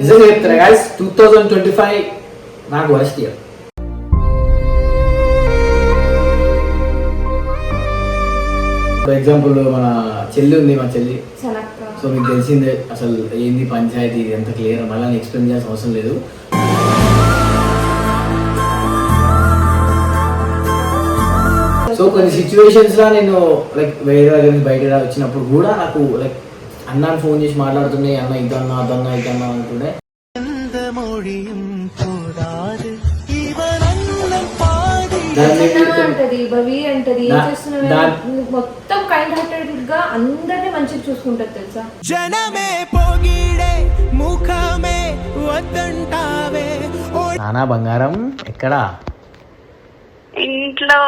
నిజంగా చెప్తారా guys two thousand twenty five నాకు వరస్ట్ ఇయర్ ఫర్ ఎగ్జాంపుల్ మన చెల్లి ఉంది మా చెల్లి. సో మీకు తెలిసిందే అసలు ఏంది పంచాయతీ ఎంత క్లియర్ మళ్ళీ ఎక్స్ప్లెయిన్ చేయాల్సిన అవసరం లేదు. సో కొన్ని సిచ్యువేషన్స్లో నేను లైక్ వేరే దగ్గర నుంచి బయట వచ్చినప్పుడు కూడా నాకు లైక్ అన్నాను ఫోన్ చేసి మాట్లాడుతున్నాయి అన్న ఇదన్నా అదన్నా ఇదన్నా అంటుండే అంటది భవి అంటది ఏం చేస్తున్నావు? మొత్తం కైండ్ హార్టెడ్గా అందరినీ మంచిగా తెలుసా? జనమే పొగిడే ముఖమే వద్దంటావే. నానా బంగారం ఎక్కడా? ఇంట్లో.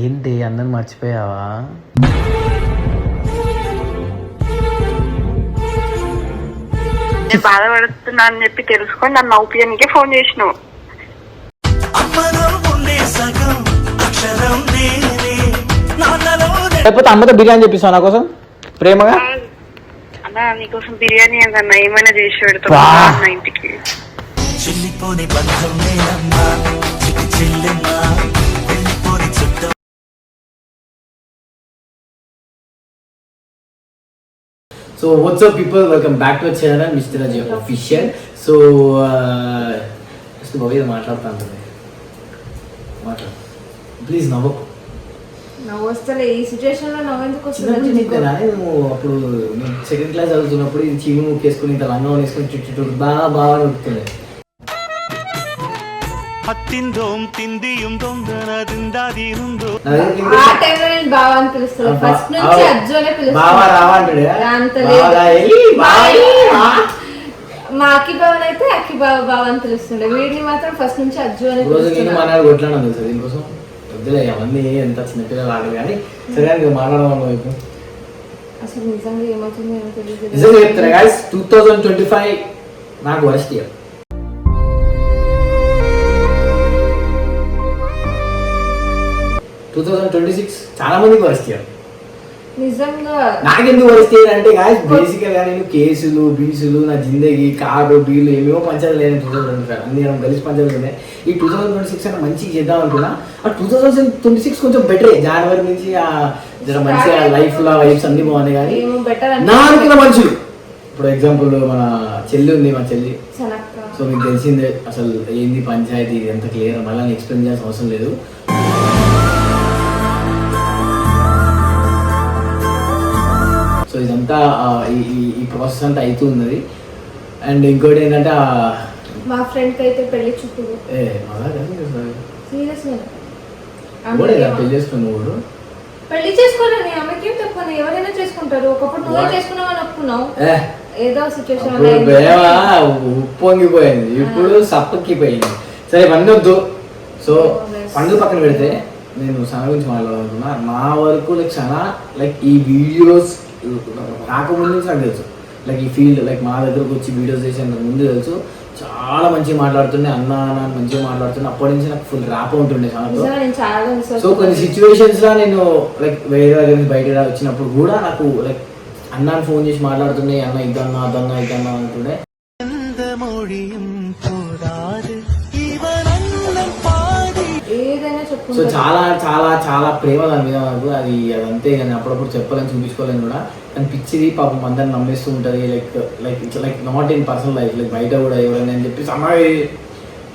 ఏంటి అందరిని మర్చిపోయావా? నేను బాధపడుతున్నా అని చెప్పి తెలుసుకొని నన్ను నవ్వుపియనికే ఫోన్ చేసినావు. లేకపోతే అమ్మతో బిర్యానీ చెప్పిస్తావు నా కోసం? ప్రేమగా? అన్నా నీకోసం బిర్యానీ ఏందన్నా ఏమైనా చేసి పెడతావు ఇంటికి? చెల్లిపోని బంధం నేనమ్మా so what's up people welcome back to channel mister Ajay official so first Bhavya మాట్లాడుతా ఉంటుంది మాట్లాడు ప్లీజ్ నవ్వకు నవ్వు వస్తలే. ఈ సిచ్యువేషన్లో నవ్వెందుకు వస్తుంది నేను అప్పుడు సెకండ్ క్లాస్ చదువుతున్నప్పుడు ఇది చీము ముక్కేసుకుని ఇంత లంగా వేసుకుని చుట్టూ బాగా బాగా తిందోం తిందియం దొంగన తిందాది ఉందో. ఆ నేను బావ అని ఫస్ట్ నుంచి అజ్జోనే బావా రావా అంటాడు మా అక్కి బావన్ అయితే అక్కి బావ బావ అని తెలుస్తుండే వీడిని మాత్రం ఫస్ట్ నుంచి అజ్జు అని రోజు నేను దీనికోసం? వద్దులే అవన్నీ ఎంత చిన్నపిల్లలు ఆడదు కానీ. సరే అని మాట్లాడదాం వైపు. అసలు నిజంగా ఏమవుతుందో తెలియదు. నిజంగా చెప్తారా guys two thousand twenty five నాకు worst year two thousand twenty six చాలా మందికి వరస్ట్ ఇయర్ నిజంగా. నాకెందుకు వరస్ట్ అంటే గాయస్ బేసిక్గా నేను కేసులు బీసులు నా జిందగీ కారు బీలు ఏమేమో పంచాయతీ లేని టూ థౌసండ్ ట్వంటీ ఫైవ్ అన్ని మనం కలిసి పంచాయతీ ఉన్నాయి. ఈ టూ థౌసండ్ ట్వంటీ సిక్స్ అంటే మంచిగా చేద్దాం అనుకున్నా. ఆ టూ థౌసండ్ ట్వంటీ సిక్స్ కొంచెం బెటరే జనవరి నుంచి ఆ జర మంచిగా లైఫ్లో వైఫ్స్ అన్ని బాగున్నాయి కానీ నా అనుకున్న మనుషులు. ఇప్పుడు ఎగ్జాంపుల్ మన చెల్లి ఉంది మా చెల్లి. సో మీకు తెలిసిందే అసలు ఏంది పంచాయతీ? ఎంత క్లియర్ మళ్ళీ ఎక్స్ప్లెయిన్ చేయాల్సిన అవసరం లేదు. ఇదంతా ఈ ఈ- ప్రాసెస్ అంతా అవుతూ ఉన్నది అండ్ ఇంకోటి ఏంటంటే మా ఫ్రెండ్కి అయితే పెళ్ళి చూపులు ఏ మళ్ళా కాదు, సీరియస్ కూడా పెళ్ళి చేసుకుని నువ్వు పెళ్ళి చేసుకోవాలని ఆమెకేం తప్పని ఎవరైనా చేసుకుంటారు. ఒకప్పుడు నువ్వే? చేసుకున్నావు అని ఒప్పుకున్నావు ఏ. ఏదో సిచ్యువేషన్ ఉప్పొంగిపోయింది ఇప్పుడు సప్పక్కిపోయింది. సరే ఇవన్నీ వద్దు. సో. పండ్లు పక్కన పెడితే నేను సన గురించి మాట్లాడాలనుకున్నా. నా వరకు లైక్ చాలా లైక్ ఈ వీడియోస్ రాకముందు నుంచి నాకు తెలుసు. లైక్ ఈ ఫీల్డ్ లైక్ మా దగ్గరకు వచ్చి వీడియోస్ చేసేందుకు ముందు తెలుసు. చాలా మంచిగా మాట్లాడుతుండే అన్న అన్న అని మంచిగా మాట్లాడుతుండే. అప్పటి నుంచి నాకు ఫుల్ ర్యాప్ ఉంటుండే చాలా సో కొన్ని. సిచ్యువేషన్స్లో నేను లైక్ వేరే దగ్గర నుంచి బయట వచ్చినప్పుడు కూడా నాకు లైక్ అన్నాను ఫోన్ చేసి మాట్లాడుతున్నాయి అన్న ఇదన్నా అదన్నా ఇదన్నా అంటుండే. సో చాలా చాలా చాలా ప్రేమ దాని మీద నాకు. అది అదంతే కానీ అప్పుడప్పుడు చెప్పాలని చూపించుకోలేను కూడా. కానీ పిచ్చిది పాపం అందరిని నమ్మేస్తూ ఉంటుంది. Like like it's like not in personal life like బయట కూడా ఎవరైనా అని చెప్పి అమ్మాయి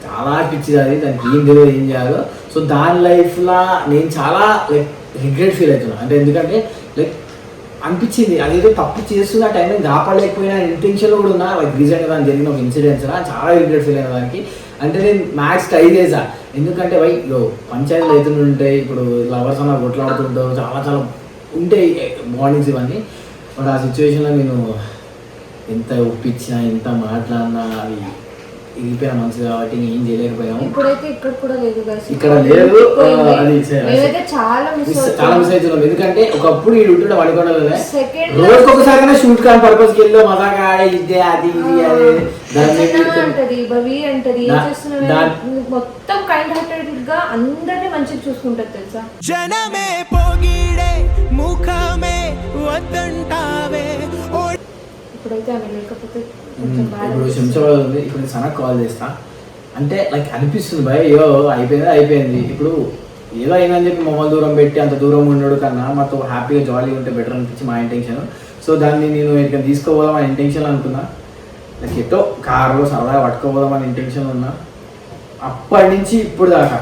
చాలా పిచ్చిది అది. దానికి ఏం తెలియదు ఏం చేయాలో. సో దాని లైఫ్లో నేను చాలా లైక్ రిగ్రెట్ ఫీల్ అవుతున్నాను అంటే ఎందుకంటే లైక్ అనిపించింది. అదేదో తప్పు చేస్తున్న టైం కాపాడలేకపోయినా ఇంటెన్షన్లో కూడా ఉన్నా. లైక్ రీసెంట్గా దాని జరిగిన ఒక ఇన్సిడెంట్స్ చాలా రిగ్రెట్ ఫీల్ అయిన దానికి. అంటే నేను మ్యాథ్స్ ట్రై చేసా ఎందుకంటే వై లో పంచాయతీలు అవుతూనే ఉంటాయి ఇప్పుడు లవర్స్ అన్న కొట్లాడుతుంటారు చాలా చాలా ఉంటాయి మార్నింగ్స్ ఇవన్నీ. బట్ ఆ సిచ్యువేషన్లో నేను ఎంత ఒప్పించినా ఎంత మాట్లాడినా అవి ఇగిపోయిన మనసు కాబట్టి ఏం చేయలేకపోయాము ఇప్పుడైతే ఇక్కడ కూడా లేదు. ఇక్కడ లేదు, అది చాలా చాలా మిస్ అవుతున్నాం. ఎందుకంటే ఒకప్పుడు ఈ ఉంటుండే పడుకోవడం Second రోజుకి ఒకసారి షూట్ కాని పర్పస్కి వెళ్ళో మజాగా ఇదే అది ఇది అది అంటది భవి అంటది. ఏం చేస్తున్నావు? మొత్తం కైండ్ హార్టెడ్గా అందరినీ మంచిగా చూసుకుంటది తెలుసా? జనమే పొగిడే ముఖమే వద్దంటావే. ఇప్పుడైతే ఆమె లేకపోతే ఇప్పుడు శంషాబాద్ ఉంది ఇప్పుడు నేను సనక్ కాల్ చేస్తా. అంటే లైక్ అనిపిస్తుంది భయ్ అయ్యో అయిపోయింది అయిపోయింది. ఇప్పుడు ఏదో అయిందని చెప్పి మమ్మల్ని దూరం పెట్టి అంత దూరం ఉండడు కన్నా మాతో హ్యాపీగా జాలీగా ఉంటే బెటర్ అనిపించి మా ఇంటెన్షన్ సో దాన్ని నేను ఇక్కడ తీసుకోపోదాం అని ఇంటెన్షన్ అనుకున్నా. లైక్ ఎటో కార్లో సరదాగా పట్టుకోపోదాం అని ఇంటెన్షన్ ఉన్నా. అప్పటి నుంచి ఇప్పుడు దాకా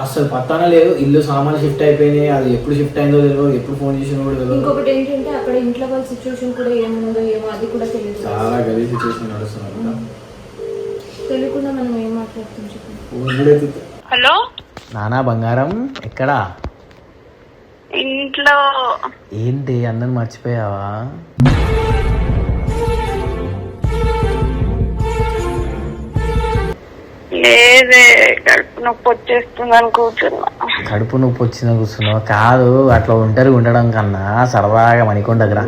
అసలు పత్తానే లేదు. ఇల్లు సామాన్లు షిఫ్ట్ అయిపోయినాయి. అది ఎప్పుడు షిఫ్ట్ అయిందో తెలియదు. ఎప్పుడు ఫోన్ చేసినా కూడా తెలియదు. ఇంకొకటి ఏంటంటే అక్కడ ఇంట్లో వాళ్ళ సిచ్యువేషన్ కూడా ఏముందో ఏమో అది కూడా తెలియదు. చాలా గలీజ్ సిచ్యువేషన్ నడుస్తున్నారు తెలియకుండా మనం ఏం మాట్లాడుతాం చెప్పండి. హలో? నానా బంగారం ఎక్కడా? ఇంట్లో. ఏంటి అందరిని మర్చిపోయావా? లేదే కడుపు నొప్పి వచ్చేస్తుందని కూర్చున్నా. కడుపు నొప్పి వచ్చిందా కూర్చున్నావు? కాదు అట్లా ఒంటరి ఉండడం కన్నా సరదాగా మణికొండ దగ్గర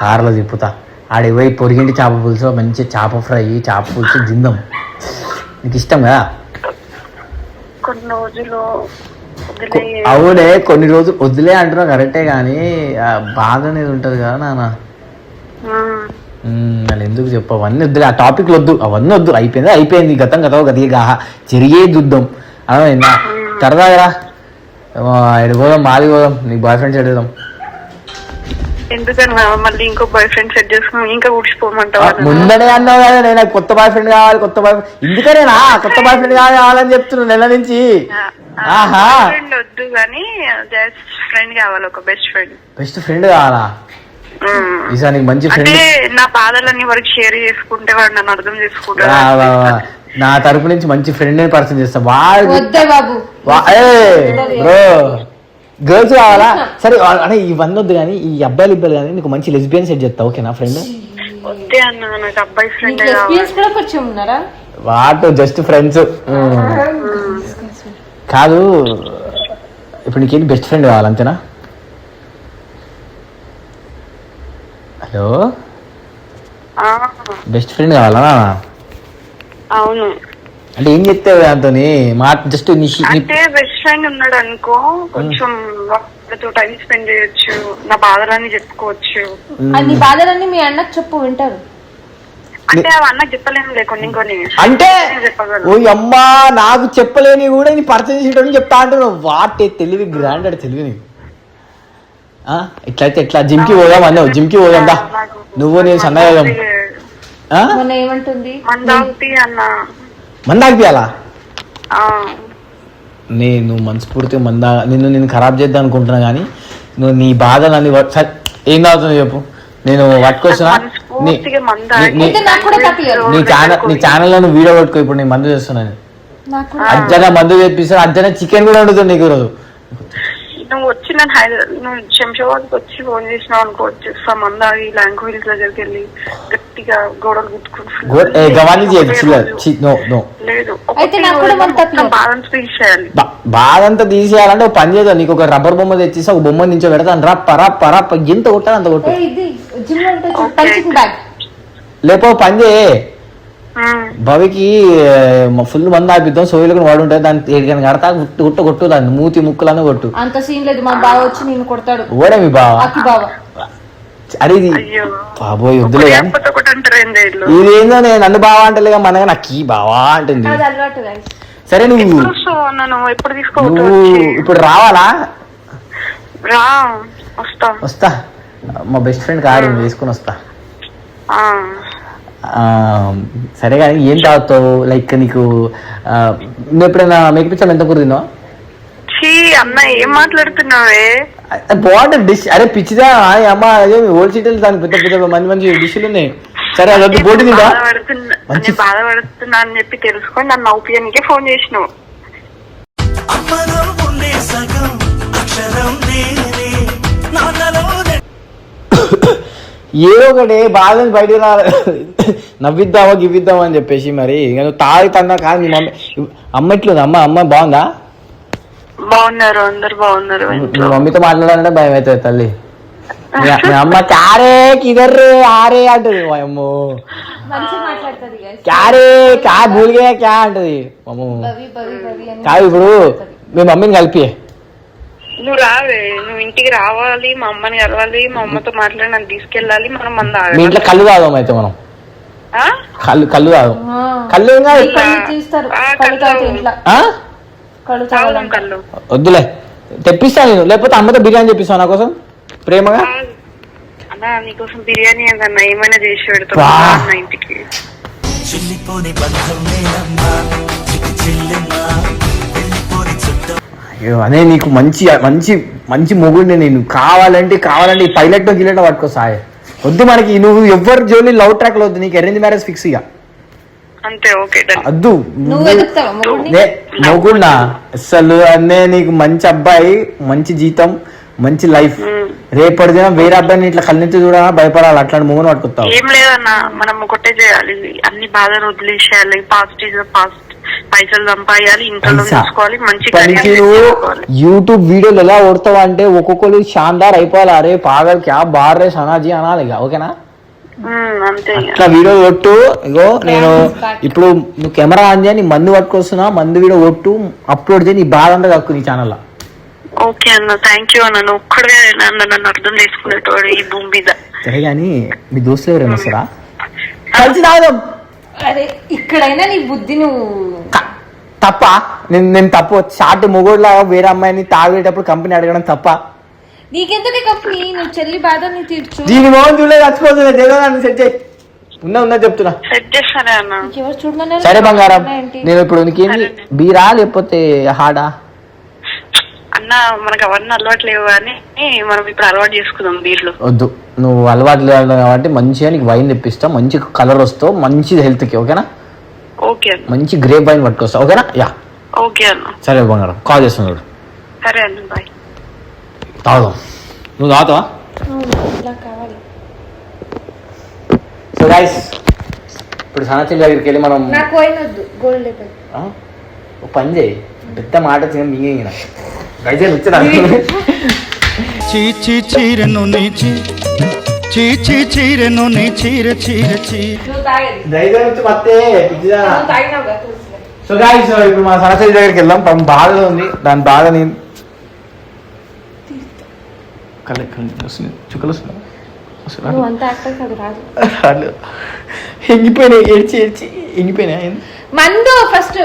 కారులో తిప్పుతా. ఆడికి పోయి పొరిగింటి చేప పులుసు మంచి చేప ఫ్రై చేప పులుసు జిందం. నీకు ఇష్టం కదా? కొన్ని రోజులు. అవునే కొన్ని రోజులు వదిలే అంటున్నావు కరెక్టే కానీ బాధ అనేది ఉంటుంది కదా నాన్న. వాళ్ళు ఎందుకు చెప్పు అవన్నీ వద్దులే ఆ టాపిక్లు వద్దు అవన్నీ వద్దు అయిపోయింది అయిపోయింది గతం గతం గదిగా జరిగే యుద్ధం అర్థమైందా? సరదాగా ఎడు పోదాం మాది పోదాం నీ బాయ్ ఫ్రెండ్స్ ఎడుదాం ఎందుకన్నా మళ్ళీ ఇంకో బాయ్ ఫ్రెండ్ సెట్ చేసుకుని ఇంకా ఊడ్చిపోమంటావా? ముందనే అన్నావు కదా నేను నాకు కొత్త బాయ్ ఫ్రెండ్ కావాలి కొత్త బాయ్ ఇందుకనేనా కొత్త బాయ్ ఫ్రెండ్ కావాలని చెప్తున్నాను నెల నుంచి. ఆహా. friend వద్దు కానీ జస్ట్ ఫ్రెండ్ కావాలి ఒక బెస్ట్ ఫ్రెండ్ బెస్ట్ ఫ్రెండ్ కావాలా? ఈసారి నీకు మంచి అంటే ఫ్రెండ్ నా బాధలన్నీ వాడికి షేర్ చేసుకుంటే వాడు నన్ను అర్థం చేసుకుంటాడు. నా తరపు నుంచి మంచి ఫ్రెండ్ పరిచయం చేస్తా. వాడు వద్దే బాబు. బ్రో. గర్ల్స్ కావాలా? సరే అనే ఇవన్నీ వద్దు కానీ ఈ అబ్బాయిలు ఇబ్బాయిలు కానీ నీకు మంచి లెస్బియన్ సెట్ చేస్తా ఓకేనా ఫ్రెండ్ వద్దే అన్న నాకు అబ్బాయి ఫ్రెండ్ నీకు కూడా పరిచయం ఉన్నారా? వాట్ జస్ట్ ఫ్రెండ్స్ కాదు ఇప్పుడు నీకేంటి బెస్ట్ ఫ్రెండ్ కావాలి అంతేనా? హలో బెస్ట్ ఫ్రెండ్ కావాలా నాన్న? అవును. అంటే ఏం చెప్తావు దాంతో మా జస్ట్ అంటే బెస్ట్ ఫ్రెండ్ ఉన్నాడు అనుకో కొంచెం వాళ్ళతో టైం స్పెండ్ చేయొచ్చు నా బాధలన్నీ చెప్పుకోవచ్చు. అది నీ బాధలన్నీ మీ అన్నకు చెప్పు వింటారు. అంటే అన్నకు చెప్పలేము లే కొన్ని కొన్ని. అంటే ఓ అమ్మా నాకు చెప్పలేని కూడా నీ పరిచయం చేయడం చెప్తా అంటున్నావు. వాటే తెలివి గ్రాండ్ తెలివి నీకు. ఆ, ఇట్లయితే ఎట్లా? జిమ్కి పోదాం అన్నావు. జిమ్కి పోదాం దా. నువ్వు నేను సన్నగా ఏమంటుంది? మందావుతి అన్న. మంద ఆగిపోయాలా ఆ, నేను మనస్ఫూర్తిగా మంద నిన్ను నేను ఖరాబ్ చేద్దాం అనుకుంటున్నా కానీ నువ్వు నీ పట్- సరే, ఏం తాగుతుంది చెప్పు. నేను పట్టుకొచ్చినా నీ ఛానల్ నీ ఛానల్లో నువ్వు వీడియో పట్టుకో. ఇప్పుడు నేను మందు చేస్తున్నాను నాకు అజ్జన మందు తెప్పిస్తాను అజ్జన చికెన్ కూడా వండుతుంది నీకు ఈరోజు. నువ్వు వచ్చి నన్ను హైదరాబాద్ నువ్వు శంషాబాద్కి వచ్చి ఫోన్ చేసినావు అనుకో వచ్చేస్తా మందాగి ల్యాంక్ వీల్స్ దగ్గరికి వెళ్ళి గట్టిగా గోడలు గుద్దుకుంటూ గో- ఏ, గవాన్ని చేయదు ఒకటే చిల్లర్ రోజు. చి నో నో లేదు. బాలన్స్ తీసేయాలి బాధంతా తీసేయాలంటే ఒక పని చేద్దాం నీకు ఒక రబ్బర్ బొమ్మ తెచ్చేసి ఒక బొమ్మ నుంచో పెడతాను రప్ప రప్ప రప్ప ఎంత కొట్టాలి అంత కొట్టు ఏ, ఇది జిమ్లో ఉంటుంది Okay. పంచింగ్ బ్యాగ్ లేపో పని చేయి. భవికి ఫుల్ మంది ఆపిద్దాం సోయిలకు వాడు ఉంటుంది దాన్ని ఏడికని కడతా గుట్టు గుట్ట కొట్టు దాన్ని మూతి ముక్కులను కొట్టు. అంత సీన్ లేదు మా బావ వచ్చి నేను కొడతాడు. ఓడే మీ బావ? అక్కి బావ. అరే ఇది కాకపోతే ఒకటి అంటారు ఏంది నేను నన్ను బావా అంటలేగా మన నాకు ఈ బావా అంటుంది. సరే నువ్వు నువ్వు ఇప్పుడు రావాలా? రా వస్తా. వస్తా. మా బెస్ట్ ఫ్రెండ్ కారు వేసుకొని వస్తా. సరే కానీ ఏం తాగుతావు? లైక్ నీకు ఆ, నువ్వు ఎప్పుడైనా మేకప్ ఇచ్చా ఎంత కూర తిన్నావా? ఛీ అన్న ఏం మాట్లాడుతున్నావే? బాగుంటుంది డిష్. అరే పిచ్చిదా అమ్మ అదే ఓల్డ్ సిటీలు దాని పెద్ద పెద్ద మంచి మంచి డిష్లు ఉన్నాయి. సరే అదొద్దు బోటి తిందా బాధపడుతున్నా మంచి- నేను బాధపడుతున్నా అని చెప్పి తెలుసుకొని నన్ను నవ్వుపియనికే ఫోన్ చేసినావు. అమ్మలో ఉండే సగం అక్షరం నేనే. నాన్నలో ఏదో ఒకటి బాధ నుంచి బయటకు రా నవ్విద్దామా గివ్విద్దామా అని చెప్పేసి మరి. ఇక నువ్వు తాగి తన్నా కాదు మీ మమ్మీ అమ్మ ఎట్లుంది? అమ్మ అమ్మ బాగుందా? బాగున్నారు అందరు బాగున్నారు మీ మమ్మీతో మాట్లాడాలంటే భయం అవుతుంది తల్లి. మీ- అమ్మ క్యారే కిదర్రే ఆరే అంటది. అమ్మో. క్యారే క్యా భూల్గే క్యా అంటది. అమ్మో. కాదు ఇప్పుడు మీ మమ్మీని కలిపి నువ్వు రావే నువ్వు ఇంటికి రావాలి మా అమ్మని కలవాలి మా అమ్మతో మాట్లాడి నన్ను తీసుకెళ్ళాలి మనం మంద మీ ఇంట్లో కళ్ళు తాగుదాం అయితే మనం. కళ్ళు కళ్ళు తాగుదాం ఆ. కళ్ళు ఏం కాదు. వద్దులే. తెప్పిస్తాను నేను. లేకపోతే అమ్మతో బిర్యానీ తెప్పిస్తాను నా కోసం? ప్రేమగా? అన్నా నీకోసం బిర్యానీ ఏందన్నా ఏమైనా చేసి పెడతాం ఇంటికి. చిల్లిపోని బంధం అదే నీకు మంచి మంచి మంచి మొగుడిని నేను కావాలంటే కావాలంటే ఈ పైలట్ గిలెట్ పట్టుకో సాయ్. వద్దు మనకి నువ్వు ఎవరి జోలి లవ్ ట్రాక్లో వద్దు నీకు అరేంజ్ మ్యారేజ్ ఫిక్స్ ఇక అంతే ఓకే వద్దు నువ్వు ఎదుగుతావా మొగుడిని? నే మొగుడినా అసలు అన్నే నీకు మంచి అబ్బాయి మంచి జీతం మంచి లైఫ్. రేపటి దినం వేరే అబ్బాయిని ఇట్లా కళ్ళెత్తి చూడా భయపడాలి అట్లాంటి మొగుని పట్టుకొస్తావు. ఏం లేదన్నా మనం ఒకటే చేయాలి. అన్ని బాధలు వదిలేసేయాలి ఇస్ పాస్ట్ పైసలు సంపాయాలి ఇంట్లో. చూసుకోవాలి మంచి పనికి. యూట్యూబ్ వీడియోలు ఎలా కొడతావు అంటే ఒక్కొక్కరు షాన్దార్ అయిపోవాలి? అరే పాగల్ క్యా బార్ రే సనాజీ అనాలి ఓకేనా. ఇట్లా వీడియో కొట్టు ఇగో నేను ఇప్పుడు నువ్వు కెమెరా ఆన్ చేయి నీ మందు పట్టుకొస్తున్నా మందు వీడియో కొట్టు అప్లోడ్ చేయి నీ బాధ అంతా కక్కు నీ ఛానల్లో ఓకే అన్న థ్యాంక్ యూ అన్న నువ్వు ఒక్కడే నన్ను నన్ను అర్థం చేసుకునేటోడు ఈ భూమి మీద. సరే కానీ మీ దోస్తులు ఎవరైనా వస్తారా? కలిసి తాగుదాం. అరే ఇక్కడైనా నీ బుద్ధి నువ్వు క- తప్ప నేను నేను తప్పు షార్ట్ మొగోడ్లా వేరే అమ్మాయిని తాగేటప్పుడు కంపెనీ అడగడం తప్ప. నీకెందుకు కంపెనీ నువ్వు చెల్లి బాధ నీ తీర్చు. దీని మోహన్ చూడలేదు చచ్చిపోతుంది సెట్ చేయి. ఉన్నా ఉన్నా చెప్తున్నా. సెట్ చేస్తానే అన్న? ఎవరు చూడమన్నారు? సరే బంగారం నేను ఇప్పుడు నీకేంది బీరా లేకపోతే హాడా? అన్న మనకు అవన్నీ అలవాటు లేవు కానీ మనం ఇప్పుడు అలవాటు చేసుకుందాం బీర్లు. వద్దు. నువ్వు అలవాటు లేదు కాబట్టి మంచిగా నీకు వైన్ తెప్పిస్తా. మంచి కలర్ వస్తావు. మంచిది హెల్త్కి ఓకేనా? ఓకే అన్న. మంచి గ్రేప్ వైన్ పట్టుకొస్తా ఓకేనా? యా. ఓకే అన్న. సరే బంగారం కాల్ చేస్తున్నాడు సరే అన్న బాయ్ తాగుదాం. నువ్వు తాగుతావా? సో గైస్ ఇప్పుడు సనచల్ దగ్గరికి వెళ్ళి మనం నాకు గోల్డ్? ఒక పని చేయి. పెద్ద మాట తిన మింగిన గైజే చీచి చీరెను నీచి. చీచి చీరెను నీ చీర చీర చీ. నువ్వు తాగేది గైజే వచ్చి మత్తే. సో గాయస్ ఇప్పుడు మా సరస్వతి దగ్గరికి వెళ్దాం. పాపం బాధలో ఉంది. దాని బాధ నేను కళ్ళ కళ్ళు వస్తుంది చుక్కలు వస్తున్నాయి. ఎంగిపోయినాయి ఏడ్చి ఏడ్చి. ఎంగిపోయినాయి మందు ఫస్ట్.